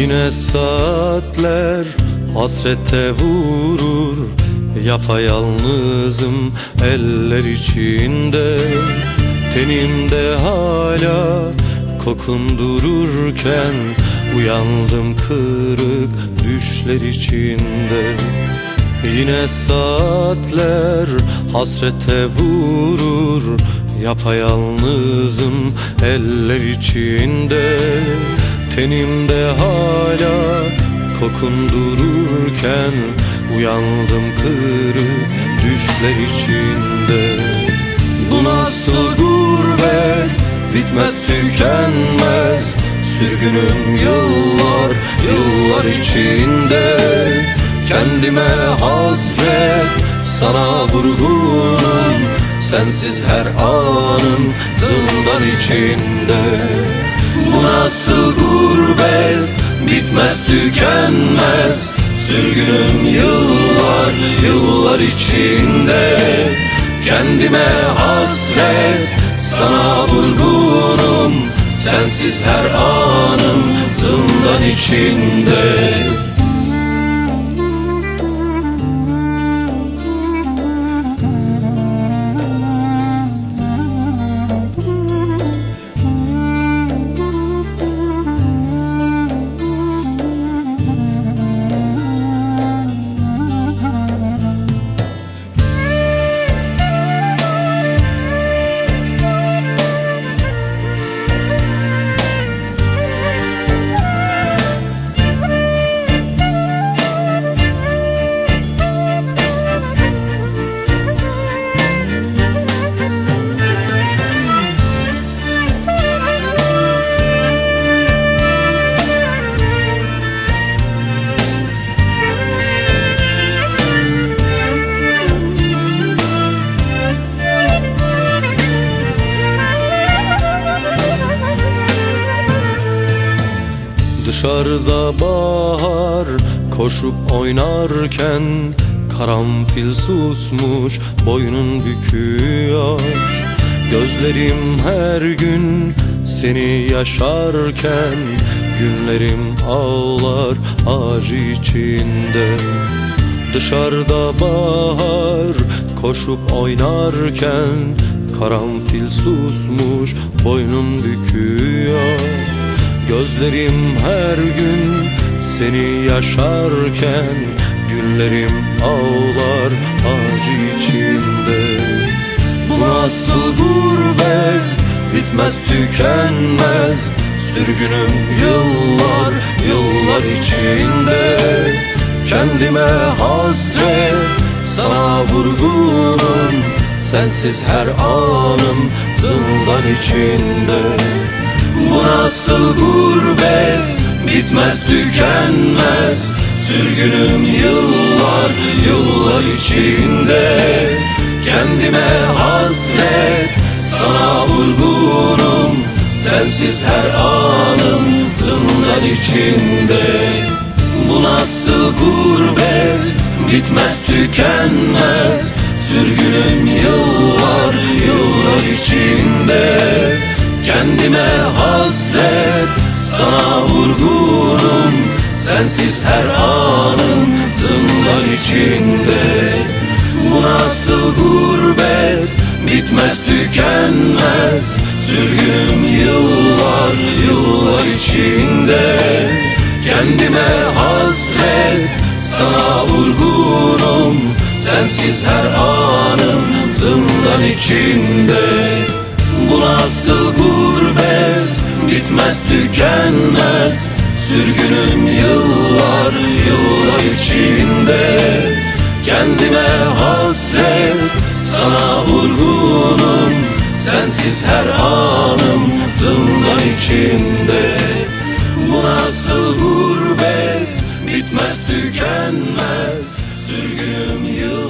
Yine saatler hasrete vurur. Yapayalnızım eller içinde. Tenimde hala kokun dururken Uyandım kırık düşler içinde. Yine saatler hasrete vurur. Yapayalnızım eller içinde Tenimde hala kokun dururken Uyandım kırık düşler içinde. Bu nasıl gurbet bitmez tükenmez. Sürgünüm yıllar yıllar içinde. Kendime hasret sana vurgunum. Sensiz her anım zindan içinde nasıl gurbet? Bitmez tükenmez. Sürgünüm yıllar yıllar içinde. Kendime hasret sana vurgunum. Sensiz her anım zindan içinde Dışarıda bahar koşup oynarken Karanfil susmuş boynun büküyor. Gözlerim her gün seni yaşarken Günlerim ağlar acı içinde. Dışarıda bahar koşup oynarken Karanfil susmuş boynun büküyor Gözlerim her gün seni yaşarken Günlerim ağlar acı içinde. Bu nasıl gurbet? Bitmez tükenmez. Sürgünüm yıllar yıllar içinde. Kendime hasret sana vurgunum. Sensiz her anım zindan içinde bu nasıl gurbet? Bitmez tükenmez. Sürgünüm yıllar yıllar içinde. Kendime hasret sana vurgunum. Sensiz her anım zindan içinde. Bu nasıl gurbet? Bitmez tükenmez. Sürgünüm yıllar yıllar içinde. Kendime sana vurgunum Sensiz her anım zindan içinde. Bu nasıl gurbet bitmez tükenmez Sürgünüm yıllar yıllar içinde. Kendime hasret sana vurgunum Sensiz her anım zindan içinde. Bu nasıl gurbet bitmez tükenmez. Sürgünüm yıllar yıllar içinde Kendime hasret. Sana vurgunum Sensiz her anım zindan içinde. Bu nasıl gurbet? Bitmez tükenmez. Sürgünüm yıllar